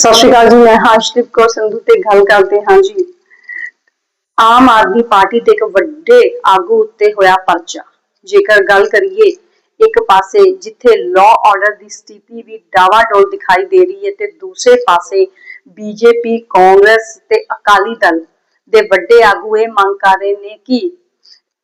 ਸਤਿ ਸ਼੍ਰੀ ਅਕਾਲ ਜੀ, ਮੈਂ ਹਰਸ਼ਦੀਪ ਕੌਰ ਸੰਧੂ ਤੇ ਗੱਲ ਕਰਦੇ ਹਾਂ ਜੀ। ਆਮ ਆਦਮੀ ਪਾਰਟੀ ਦੇ ਇੱਕ ਵੱਡੇ ਆਗੂ ਉੱਤੇ ਹੋਇਆ ਪਰਚਾ। ਜੇਕਰ ਗੱਲ ਕਰੀਏ ਇੱਕ ਪਾਸੇ ਜਿੱਥੇ ਲਾਅ ਆਰਡਰ ਦੀ ਸਥਿਤੀ ਵੀ ਡਾਵਾਡੋਲ ਦਿਖਾਈ ਦੇ ਰਹੀ ਹੈ ਤੇ ਦੂਸਰੇ ਪਾਸੇ ਬੀਜੇਪੀ, ਕਾਂਗਰਸ ਤੇ ਅਕਾਲੀ ਦਲ ਦੇ ਵੱਡੇ ਆਗੂ ਇਹ ਮੰਗ ਕਰ ਰਹੇ ਨੇ ਕਿ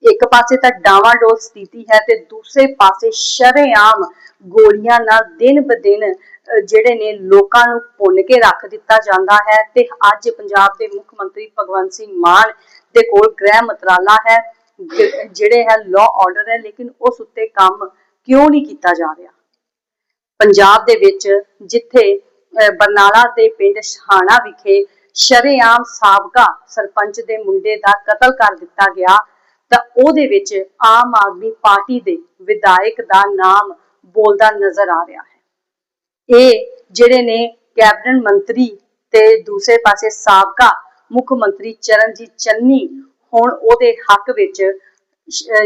ਇੱਕ ਪਾਸੇ ਤਾਂ ਡਾਵਾਡੋਲ ਸਥਿਤੀ ਹੈ ਤੇ ਦੂਸਰੇ ਪਾਸੇ ਸ਼ਰੇਆਮ ਗੋਲੀਆਂ ਨਾਲ ਦਿਨ ਬਦਿਨ ਅਹ, ਜਿਹੜੇ ਨੇ ਲੋਕਾਂ ਨੂੰ ਭੁੰਨ ਕੇ ਰੱਖ ਦਿੱਤਾ ਜਾਂਦਾ ਹੈ ਤੇ ਅੱਜ ਪੰਜਾਬ ਦੇ ਮੁੱਖ ਮੰਤਰੀ ਭਗਵੰਤ ਸਿੰਘ ਮਾਨ ਦੇ ਕੋਲ ਗ੍ਰਹਿ ਮੰਤਰਾਲਾ ਹੈ ਜਿਹੜੇ ਹੈ ਲਾਅ ਆਰਡਰ ਹੈ, ਲੇਕਿਨ ਉਸ ਉੱਤੇ ਕੰਮ ਕਿਉਂ ਨਹੀਂ ਕੀਤਾ ਜਾ ਰਿਹਾ? ਪੰਜਾਬ ਦੇ ਵਿੱਚ ਜਿੱਥੇ ਬਰਨਾਲਾ ਦੇ ਪਿੰਡ ਸ਼ਹਾਣਾ ਵਿਖੇ ਸ਼ਰੇਆਮ ਸਾਬਕਾ ਸਰਪੰਚ ਦੇ ਮੁੰਡੇ ਦਾ ਕਤਲ ਕਰ ਦਿੱਤਾ ਗਿਆ ਤਾਂ ਉਹਦੇ ਵਿੱਚ ਆਮ ਆਦਮੀ ਪਾਰਟੀ ਦੇ ਵਿਧਾਇਕ ਦਾ ਨਾਮ ਬੋਲਦਾ ਨਜ਼ਰ ਆ ਰਿਹਾ ਹੈ। ਇਹ ਜਿਹੜੇ ਨੇ ਕੈਬਨਿਟ ਮੰਤਰੀ ਤੇ ਦੂਸਰੇ ਪਾਸੇ ਸਾਬਕਾ ਮੁੱਖ ਮੰਤਰੀ ਚਰਨਜੀਤ ਚੰਨੀ, ਹੁਣ ਉਹਦੇ ਹੱਕ ਵਿੱਚ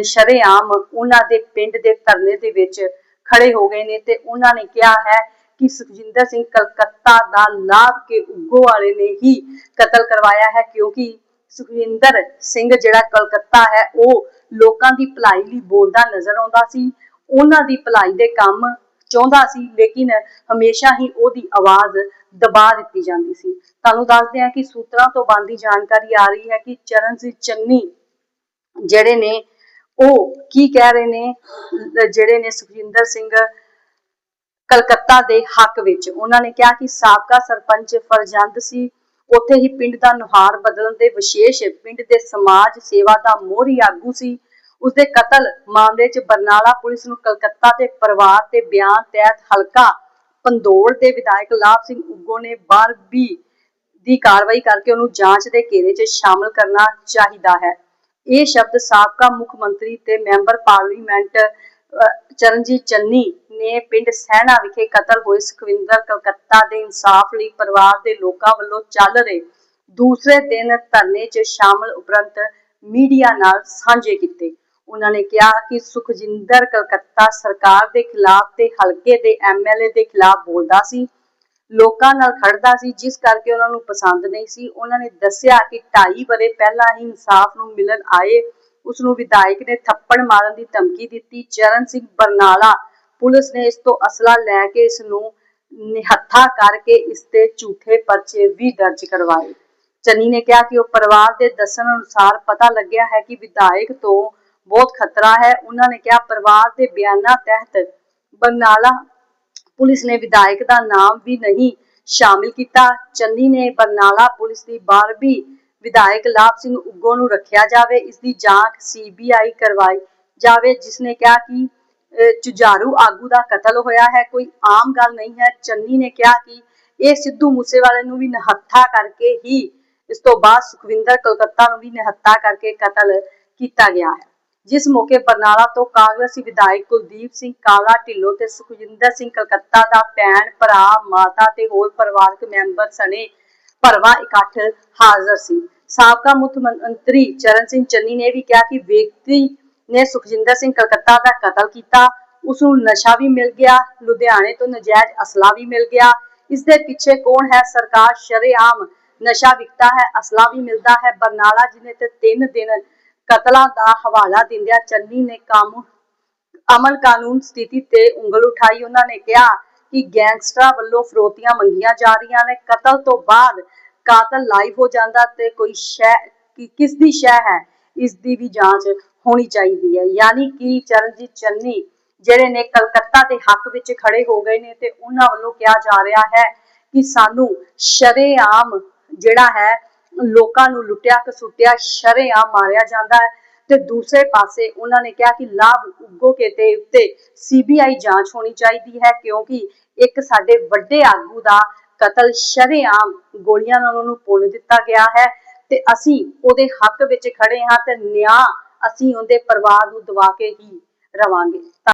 ਸ਼ਰੇਆਮ ਉਹਨਾਂ ਦੇ ਪਿੰਡ ਦੇ ਧਰਨੇ ਦੇ ਵਿੱਚ ਖੜੇ ਹੋ ਗਏ ਨੇ ਤੇ ਉਹਨਾਂ ਨੇ ਕਿਹਾ ਹੈ ਕਿ ਸੁਖਜਿੰਦਰ ਸਿੰਘ ਕਲਕੱਤਾ ਦਾ ਲਾਭ ਕੇ ਉੱਗੋ ਵਾਲੇ ਨੇ ਹੀ ਕਤਲ ਕਰਵਾਇਆ ਹੈ ਕਿਉਂਕਿ ਸੁਖਵਿੰਦਰ ਸਿੰਘ ਜਿਹੜਾ ਕਲਕੱਤਾ ਹੈ, ਉਹ ਲੋਕਾਂ ਦੀ ਭਲਾਈ ਲਈ ਬੋਲਦਾ ਨਜ਼ਰ ਆਉਂਦਾ ਸੀ। ਉਹਨਾਂ ਦੀ ਭਲਾਈ ਦੇ ਕੰਮ ਚਾਹੁੰਦਾ ਸੀ, ਲੇਕਿਨ ਹਮੇਸ਼ਾ ਹੀ ਉਹਦੀ ਆਵਾਜ਼ ਦਬਾ ਦਿੱਤੀ ਜਾਂਦੀ ਸੀ। ਤੁਹਾਨੂੰ ਦੱਸਦੇ ਹਾਂ ਕਿ ਸੂਤਰਾਂ ਤੋਂ ਬੰਦੀ ਜਾਣਕਾਰੀ ਆ ਰਹੀ ਹੈ ਕਿ ਚਰਨਜੀਤ ਚੰਨੀ ਜਿਹੜੇ ਨੇ, ਉਹ ਕੀ ਕਹਿ ਰਹੇ ਨੇ ਜਿਹੜੇ ਨੇ ਸੁਖਜਿੰਦਰ ਸਿੰਘ ਕਲਕੱਤਾ ਦੇ ਹੱਕ ਵਿੱਚ। ਉਹਨਾਂ ਨੇ ਕਿਹਾ ਕਿ ਸਾਬਕਾ ਸਰਪੰਚ ਫਰਜੰਦ ਸੀ ਉੱਥੇ ਹੀ ਪਿੰਡ ਦਾ ਨੁਹਾਰ ਬਦਲਣ ਦੇ ਵਿਸ਼ੇਸ਼ ਪਿੰਡ ਦੇ ਸਮਾਜ ਸੇਵਾ ਦਾ ਮੋਹਰੀ ਆਗੂ ਸੀ। ਉਸਦੇ ਕਤਲ ਮਾਮਲੇ 'ਚ ਬਰਨਾਲਾ ਪੁਲਿਸ ਨੂੰ ਕਲਕੱਤਾ ਦੇ ਪਰਿਵਾਰ ਤੇ ਬਿਆਨ ਤਹਿਤ ਹਲਕਾ ਪੰਦੋੜ ਦੇ ਵਿਧਾਇਕ ਲਾਭ ਸਿੰਘ ਉੱਗੋ ਨੇ ਬਾਰਬੀ ਦੀ ਕਾਰਵਾਈ ਕਰਕੇ ਉਹਨੂੰ ਜਾਂਚ ਦੇ ਘੇਰੇ 'ਚ ਸ਼ਾਮਲ ਕਰਨਾ ਚਾਹੀਦਾ ਹੈ। ਇਹ ਸ਼ਬਦ ਸਾਬਕਾ ਮੁੱਖ ਮੰਤਰੀ ਤੇ ਮੈਂਬਰ ਪਾਰਲੀਮੈਂਟ ਚਰਨਜੀਤ ਚੰਨੀ ਨੇ ਪਿੰਡ ਸਹਿਣਾ ਵਿਖੇ ਕਤਲ ਹੋਏ ਸੁਖਵਿੰਦਰ ਕਲਕੱਤਾ ਦੇ ਇਨਸਾਫ ਲਈ ਪਰਿਵਾਰ ਦੇ ਲੋਕਾਂ ਵੱਲੋਂ ਚੱਲ ਰਹੇ ਦੂਸਰੇ ਦਿਨ ਧਰਨੇ 'ਚ ਸ਼ਾਮਲ ਉਪਰੰਤ ਮੀਡੀਆ ਨਾਲ ਸਾਂਝੇ ਕੀਤੇ। ਉਹਨਾਂ ਨੇ ਕਿਹਾ ਕਿ ਸੁਖਜਿੰਦਰ ਕਲਕੱਤਾ ਸਰਕਾਰ ਦੇ ਖਿਲਾਫ ਤੇ ਹਲਕੇ ਦੇ ਐਮਐਲਏ ਦੇ ਖਿਲਾਫ ਬੋਲਦਾ ਸੀ, ਲੋਕਾਂ ਨਾਲ ਖੜਦਾ ਸੀ, ਜਿਸ ਕਰਕੇ ਉਹਨਾਂ ਨੂੰ ਪਸੰਦ ਨਹੀਂ ਸੀ। ਉਹਨਾਂ ਨੇ ਦੱਸਿਆ ਕਿ 2.5 ਬਰੇ ਪਹਿਲਾਂ ਹੀ ਇਨਸਾਫ ਨੂੰ ਮਿਲਣ ਆਏ ਉਸ ਨੂੰ ਵਿਧਾਇਕ ਨੇ ਥੱਪੜ ਮਾਰਨ ਦੀ ਧਮਕੀ ਦਿੱਤੀ। ਚਰਨ ਸਿੰਘ ਬਰਨਾਲਾ ਪੁਲਿਸ ਨੇ ਇਸ ਤੋਂ ਅਸਲਾ ਲੈ ਕੇ ਇਸ ਨੂੰ ਨਿਹੱਥਾ ਕਰਕੇ ਇਸ ਤੇ ਝੂਠੇ ਪਰਚੇ ਵੀ ਦਰਜ ਕਰਵਾਏ। ਚੰਨੀ ਨੇ ਕਿਹਾ ਕਿ ਉਹ ਪਰਿਵਾਰ ਦੇ ਦੱਸਣ ਅਨੁਸਾਰ ਪਤਾ ਲੱਗਿਆ ਹੈ ਕਿ ਵਿਧਾਇਕ ਤੋਂ ਬਹੁਤ ਖਤਰਾ ਹੈ। ਉਹਨਾਂ ਨੇ ਕਿਹਾ, ਪਰਿਵਾਰ ਦੇ ਬਿਆਨਾਂ ਤਹਿਤ ਬਰਨਾਲਾ ਪੁਲਿਸ ਨੇ ਵਿਧਾਇਕ ਦਾ ਨਾਮ ਵੀ ਨਹੀਂ ਸ਼ਾਮਿਲ ਕੀਤਾ। ਚੰਨੀ ਨੇ ਬਰਨਾਲਾ ਪੁਲਿਸ ਦੀ 12ਵੀਂ ਵਿਧਾਇਕ ਲਾਭ ਸਿੰਘ ਉੱਗੋ ਨੂੰ ਰੱਖਿਆ ਜਾਵੇ। ਇਸ ਦੀ ਜਾਂਚ ਸੀਬੀਆਈ ਕਰਵਾਈ ਜਾਵੇ, ਜਿਸ ਨੇ ਕਿਹਾ ਕਿ ਜੁਝਾਰੂ ਆਗੂ ਦਾ ਕਤਲ ਹੋਇਆ ਹੈ, ਕੋਈ ਆਮ ਗੱਲ ਨਹੀਂ ਹੈ। ਚੰਨੀ ਨੇ ਕਿਹਾ ਕਿ ਇਹ ਸਿੱਧੂ ਮੂਸੇਵਾਲੇ ਨੂੰ ਵੀ ਨਿਹੱਥਾ ਕਰਕੇ ਹੀ ਇਸ ਤੋਂ ਬਾਅਦ ਸੁਖਵਿੰਦਰ ਕਲਕੱਤਾ ਨੂੰ ਵੀ ਨਿਹੱਥਾ ਕਰਕੇ ਕਤਲ ਕੀਤਾ ਗਿਆ ਹੈ। ਜਿਸ ਮੌਕੇ ਬਰਨਾਲਾ ਤੋਂ ਕਾਂਗਰਸੀ ਵਿਧਾਇਕ ਕੁਲਦੀਪ ਸਿੰਘ, ਕਾਲਾ ਢਿੱਲੋਂ ਤੇ ਸੁਖਜਿੰਦਰ ਸਿੰਘ ਕਲਕੱਤਾ ਦਾ ਭੈਣ, ਭਰਾ, ਮਾਤਾ ਤੇ ਹੋਰ ਪਰਿਵਾਰਕ ਮੈਂਬਰ ਸਣੇ ਭਰਵਾਂ ਇਕੱਠ ਹਾਜ਼ਰ ਸੀ। ਸਾਬਕਾ ਮੁੱਖ ਮੰਤਰੀ ਚਰਨ ਸਿੰਘ ਚੰਨੀ ਨੇ ਵੀ ਕਿਹਾ ਕਿ ਵਿਅਕਤੀ ਨੇ ਸੁਖਜਿੰਦਰ ਸਿੰਘ ਕਲਕੱਤਾ ਦਾ ਕਤਲ ਕੀਤਾ। ਉਸ ਨੂੰ ਨਸ਼ਾ ਵੀ ਮਿਲ ਗਿਆ, ਲੁਧਿਆਣੇ ਤੋਂ ਨਜਾਇਜ਼ ਅਸਲਾ ਵੀ ਮਿਲ ਗਿਆ। ਇਸ ਦੇ ਪਿੱਛੇ ਕੌਣ ਹੈ ਸਰਕਾਰ? ਸ਼ਰੇਆਮ ਨਸ਼ਾ ਵਿਕਦਾ ਹੈ, ਅਸਲਾ ਵੀ ਮਿਲਦਾ ਹੈ। ਬਰਨਾਲਾ ਜ਼ਿਲ੍ਹੇ ਤੇ 3 ਦਿਨ ਕਤਲਾਂ ਦਾ ਹਵਾਲਾ ਦਿੰਦਿਆਂ ਚੰਨੀ ਨੇ ਕੰਮ ਅਮਲ ਕਾਨੂੰਨ ਸਥਿਤੀ ਤੇ ਉਂਗਲ ਉਠਾਈ। ਉਹਨਾਂ ਨੇ ਕਿਹਾ ਕਿ ਗੈਂਗਸਟਰਾਂ ਵੱਲੋਂ ਫਰੋਤੀਆਂ ਮੰਗੀਆਂ ਜਾ ਰਹੀਆਂ ਨੇ। ਕਤਲ ਤੋਂ ਬਾਅਦ ਕਾਤਲ ਲਾਈਵ ਹੋ ਜਾਂਦਾ ਤੇ ਕੋਈ ਸ਼ੈ ਕਿ ਕਿਸ ਦੀ ਸ਼ੈ ਹੈ? ਇਸ ਦੀ ਵੀ ਜਾਂਚ ਹੋਣੀ ਚਾਹੀਦੀ ਹੈ। ਯਾਨੀ ਕਿ ਚਰਨਜੀਤ ਚੰਨੀ, ਜਿਹੜੇ ਨੇ ਕਲਕੱਤਾ ਦੇ ਹੱਕ ਵਿੱਚ ਖੜੇ ਹੋ ਗਏ ਨੇ ਤੇ ਉਹਨਾਂ ਵੱਲੋਂ ਕਿਹਾ ਜਾ ਰਿਹਾ ਹੈ ਕਿ ਸਾਨੂੰ ਸ਼ਰੇਆਮ ਜਿਹੜਾ ਹੈ, ਲੋਕਾਂ ਨੂੰ ਲੁੱਟਿਆ ਕਸੁੱਟਿਆ ਸ਼ਰੇਆਮ ਮਾਰਿਆ ਜਾਂਦਾ ਹੈ। ਤੇ ਦੂਸਰੇ ਪਾਸੇ ਉਹਨਾਂ ਨੇ ਕਿਹਾ ਕਿ ਲਾਭ ਉਗੋ ਕੇ ਤੇ ਉੱਤੇ ਸੀਬੀਆਈ ਜਾਂਚ ਹੋਣੀ ਚਾਹੀਦੀ ਹੈ, ਕਿਉਂਕਿ ਇੱਕ ਸਾਡੇ ਵੱਡੇ ਆਗੂ ਦਾ ਕਤਲ ਸ਼ਰੇਆਮ ਗੋਲੀਆਂ ਨਾਲ ਉਹਨੂੰ ਪੁੰਨ ਦਿੱਤਾ ਗਿਆ ਹੈ। ਤੇ ਅਸੀਂ ਉਹਦੇ ਹੱਕ ਵਿੱਚ ਖੜੇ ਹਾਂ ਤੇ ਨਿਆਂ ਅਸੀਂ ਉਹਦੇ ਪਰਿਵਾਰ ਨੂੰ ਦਵਾ ਕੇ ਹੀ ਰਵਾਂਗੇ।